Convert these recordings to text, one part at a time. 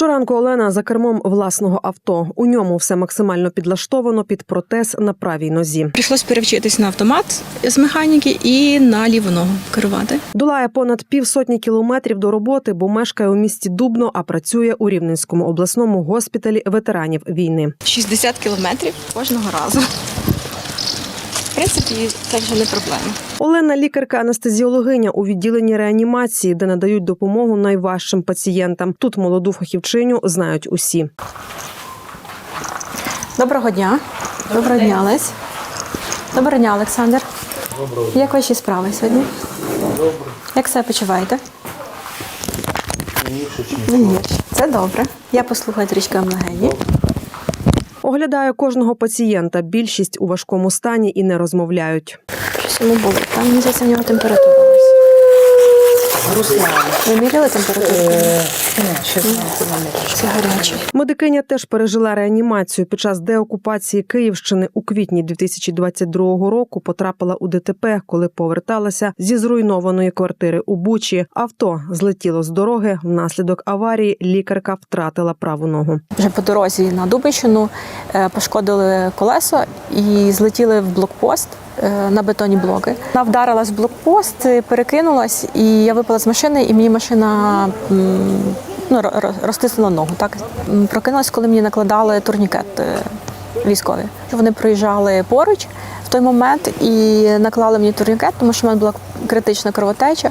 Щоранку Олена за кермом власного авто. У ньому все максимально підлаштовано під протез на правій нозі. Прийшлось перевчитись на автомат з механіки і на ліву ногу керувати. Долає понад півсотні кілометрів до роботи, бо мешкає у місті Дубно, а працює у Рівненському обласному госпіталі ветеранів війни. 60 кілометрів кожного разу. Принципі, це вже не проблема. Олена лікарка-анестезіологиня у відділенні реанімації, де надають допомогу найважчим пацієнтам. Тут молоду фахівчиню знають усі. Доброго дня. Доброго дня, Лесь. Доброго дня, Олександр. Доброго. Як ваші справи сьогодні? Добре. Як себе почуваєте? Гірше. Це добре. Я послухаю трішки вам легені. Оглядає кожного пацієнта. Більшість у важкому стані і не розмовляють. Щось йому було. Там не здається, нього температура. Ось. Ви міряли температуру? Це гаряче. Медикиня теж пережила реанімацію під час деокупації Київщини у квітні 2022 року. Потрапила у ДТП, коли поверталася зі зруйнованої квартири у Бучі. Авто злетіло з дороги. Внаслідок аварії лікарка втратила праву ногу. Вже по дорозі на Дубищину е, пошкодили колесо і злетіли в блокпост е, на бетонні блоки. Вона вдарилась в блокпост, е, перекинулась, і я випала з машини, і мені машина ну, ро- ро- розтиснула ногу. Так прокинулась, коли мені накладали турнікет е, військові. Вони проїжджали поруч в той момент і наклали мені турнікет, тому що в мене була критична кровотеча.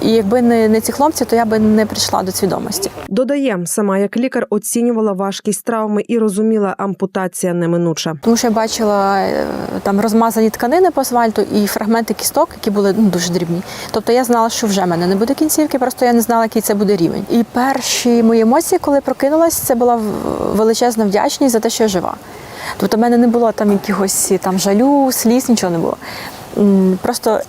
І якби не, не ці хлопці, то я би не прийшла до свідомості. Додає, сама як лікар оцінювала важкість травми і розуміла, ампутація неминуча. Тому що я бачила е, там розмазані тканини по асфальту і фрагменти кісток, які були ну, дуже дрібні. Тобто я знала, що вже в мене не буде кінцівки, просто я не знала, який це буде рівень. І перші мої емоції, коли прокинулась, це була величезна вдячність за те, що я жива. Тобто в мене не було там якихось там жалю, сліз, нічого не було. Просто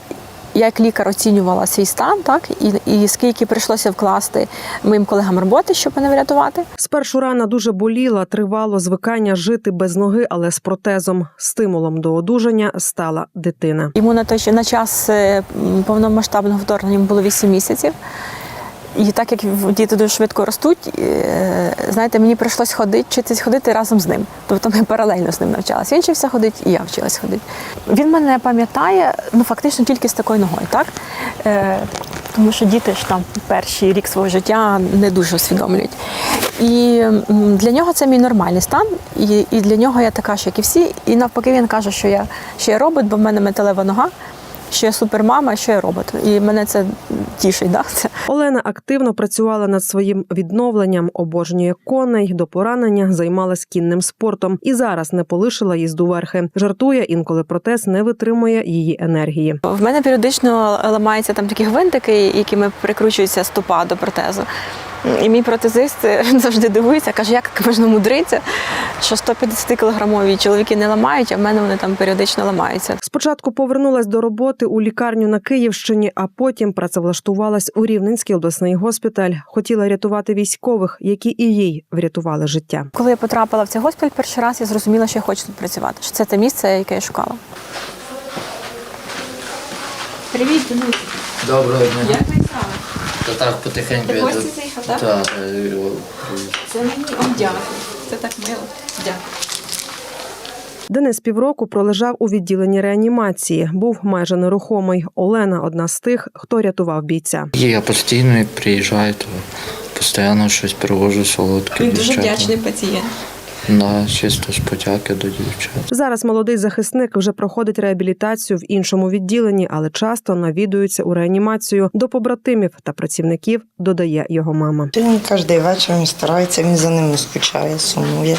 я як лікар оцінювала свій стан, так і, і скільки прийшлося вкласти моїм колегам роботи, щоб мене врятувати. Спершу рана дуже боліла, тривало звикання жити без ноги, але з протезом. Стимулом до одужання стала дитина. Йому на той на час е, повномасштабного вторгнення було 8 місяців. І так як діти дуже швидко ростуть, е, знаєте, мені прийшлось ходити, вчитись ходити разом з ним. Тобто ми паралельно з ним навчалися. Він вчився ходити, і я вчилась ходити. Він мене пам'ятає ну фактично тільки з такою ногою, так? Е, тому що діти ж там перший рік свого життя не дуже усвідомлюють. І для нього це мій нормальний стан, і, для нього я така ж, як і всі. І навпаки, він каже, що я, що я робот, бо в мене металева нога, що я супермама, що я робот. І мене це тішить. Да? Це Олена активно працювала над своїм відновленням, обожнює коней до поранення, займалась кінним спортом і зараз не полишила їзду верхи. Жартує, інколи протез не витримує її енергії. В мене періодично ламаються там такі гвинтики, якими прикручується стопа до протезу. І мій протезист завжди дивується, каже, як можна мудритися, що 150 кілограмові чоловіки не ламають, а в мене вони там періодично ламаються. Спочатку повернулась до роботи у лікарню на Київщині, а потім працевлаштувалась у Рівненський обласний госпіталь. Хотіла рятувати військових, які і їй врятували життя. Коли я потрапила в цей госпіталь перший раз, я зрозуміла, що я хочу тут працювати. Що це те місце, яке я шукала. Привіт, Денис. Доброго дня. Як твої справи? Та так потихеньку. Ти я тут- заїхав, так? Так. е, о, Це мені О, дякую. Це так мило. Дякую. Денис півроку пролежав у відділенні реанімації. Був майже нерухомий. Олена одна з тих, хто рятував бійця. Я постійно приїжджаю, то постійно щось привожу солодке. Він дуже вдячний пацієнт. Да, чисто з подяки до дівчат. Зараз молодий захисник вже проходить реабілітацію в іншому відділенні, але часто навідується у реанімацію до побратимів та працівників. Додає його мама. Він кожен вечір він старається, він за ними скучає, сумує.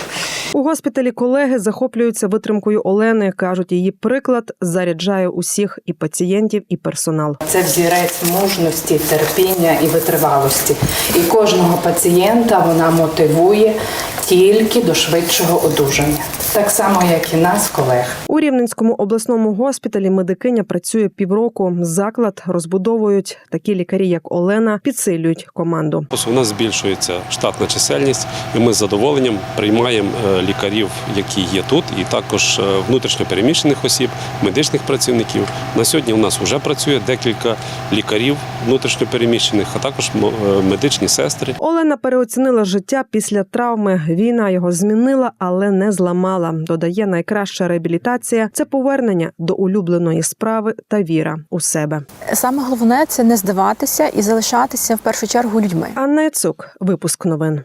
У госпіталі колеги захоплюються витримкою Олени. кажуть, її приклад заряджає усіх і пацієнтів, і персонал. Це взірець мужності, терпіння і витривалості. І кожного пацієнта вона мотивує тільки до швидкого швидшого одужання. Так само, як і нас, колег. У Рівненському обласному госпіталі медикиня працює півроку. Заклад розбудовують такі лікарі, як Олена, підсилюють команду. У нас збільшується штатна чисельність, і ми з задоволенням приймаємо е, лікарів, які є тут, і також е, внутрішньопереміщених осіб, медичних працівників. На сьогодні у нас вже працює декілька лікарів внутрішньопереміщених, а також е, медичні сестри. Олена переоцінила життя після травми. Війна його змінила, але не зламала. Додає, найкраща реабілітація це повернення до улюбленої справи та віра у себе. Саме головне це не здаватися і залишатися в першу чергу людьми. Анна Яцук, випуск новин.